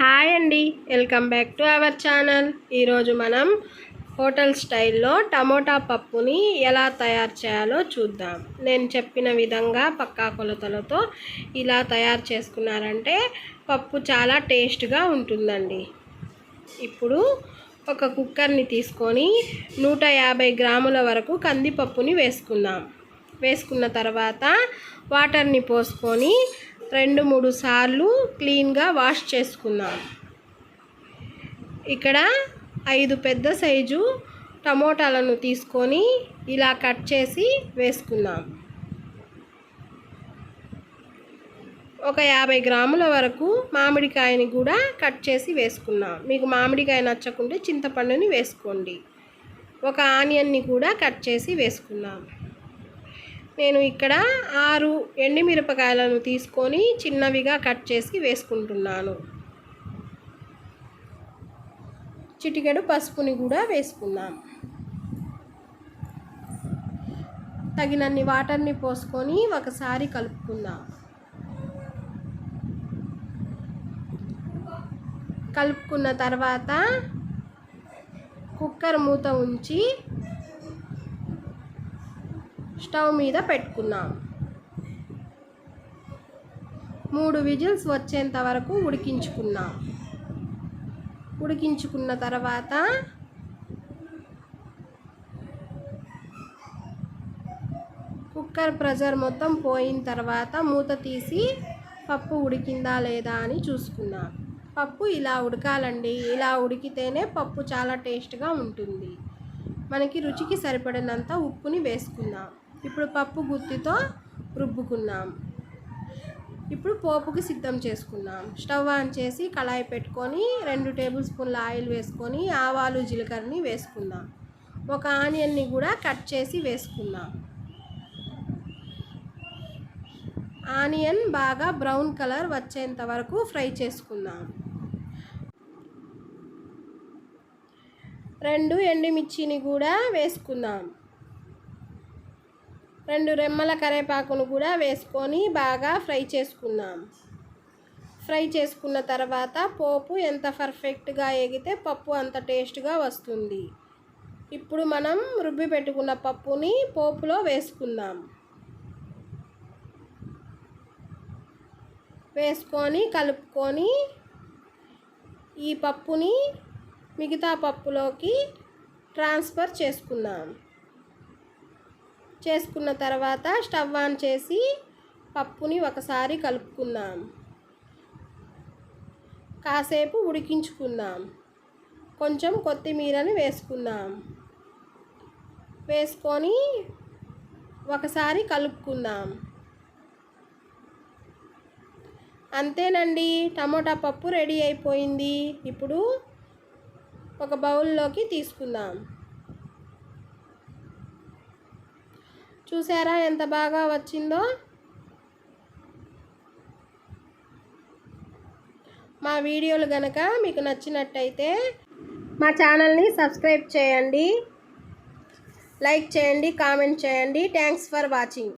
Hi అండి. Welcome back to our channel. ఈరోజు మనం హోటల్ స్టైల్లో టమోటా పప్పుని ఎలా తయారు చేయాలో చూద్దాం. నేను చెప్పిన విధంగా పక్కా కొలతలతో ఇలా తయారు చేసుకున్నారంటే పప్పు చాలా టేస్ట్గా ఉంటుందండి. ఇప్పుడు ఒక కుక్కర్ని తీసుకొని నూట యాభై గ్రాముల వరకు కందిపప్పుని వేసుకుందాం. వేసుకున్న తర్వాత వాటర్ని పోసుకొని రెండు మూడు సార్లు క్లీన్గా వాష్ చేసుకుందాం. ఇక్కడ ఐదు పెద్ద సైజు టమోటాలను తీసుకొని ఇలా కట్ చేసి వేసుకుందాం. ఒక యాభై గ్రాముల వరకు మామిడికాయని కూడా కట్ చేసి వేసుకున్నాం మీకు మామిడికాయ నచ్చకుంటే చింతపండుని వేసుకోండి. ఒక ఆనియన్ని కూడా కట్ చేసి వేసుకున్నాం నేను ఇక్కడ ఆరు ఎండిమిరపకాయలను తీసుకొని చిన్నవిగా కట్ చేసి వేసుకుంటున్నాను. చిటికెడు పసుపుని కూడా వేసుకున్నాం తగినన్ని వాటర్ని పోసుకొని ఒకసారి కలుపుకుందాం. కలుపుకున్న తర్వాత కుక్కర్ మూత ఉంచి స్టవ్ మీద పెట్టుకున్నాం మూడు విజిల్స్ వచ్చేంత వరకు ఉడికించుకున్నాం ఉడికించుకున్న తర్వాత కుక్కర్ ప్రెజర్ మొత్తం పోయిన తర్వాత మూత తీసి పప్పు ఉడికిందా లేదా అని చూసుకున్నాం పప్పు ఇలా ఉడకాలండి. ఇలా ఉడికితేనే పప్పు చాలా టేస్ట్గా ఉంటుంది. మనకి రుచికి సరిపడినంత ఉప్పుని వేసుకుందాం. ఇప్పుడు పప్పు గుత్తితో రుబ్బుకున్నాం. ఇప్పుడు పోపుకి సిద్ధం చేసుకున్నాం. స్టవ్ ఆన్ చేసి కళాయి పెట్టుకొని రెండు టేబుల్ స్పూన్ల ఆయిల్ వేసుకొని ఆవాలు జీలకర్రని వేసుకుందాం. ఒక ఆనియన్ని కూడా కట్ చేసి వేసుకుందాం. ఆనియన్ బాగా బ్రౌన్ కలర్ వచ్చేంత వరకు ఫ్రై చేసుకుందాం. రెండు ఎండుమిర్చిని కూడా వేసుకుందాం. రెండు రెమ్మల కరేపాకును కూడా వేసుకొని బాగా ఫ్రై చేసుకుందాం. ఫ్రై చేసుకున్న తర్వాత పోపు ఎంత పర్ఫెక్ట్గా ఎగితే పప్పు అంత టేస్ట్గా వస్తుంది. ఇప్పుడు మనం రుబ్బి పెట్టుకున్న పప్పుని పోపులో వేసుకుందాం. వేసుకొని కలుపుకొని ఈ పప్పుని మిగతా పప్పులోకి ట్రాన్స్ఫర్ చేసుకుందాం. చేసుకున్న తర్వాత స్టవ్ ఆన్ చేసి పప్పుని ఒకసారి కలుపుకుందాం. కాసేపు ఉడికించుకుందాం. కొంచెం కొత్తిమీరని వేసుకుందాం. వేసుకొని ఒకసారి కలుపుకుందాం. అంతేనండి టమోటా పప్పు రెడీ అయిపోయింది. ఇప్పుడు ఒక బౌల్లోకి తీసుకుందాం. చూసారా ఎంత బాగా వచ్చిందో? మా వీడియోలు కనుక మీకు నచ్చినట్టయితే మా ఛానల్ని సబ్స్క్రైబ్ చేయండి. లైక్ చేయండి కామెంట్ చేయండి. Thanks for watching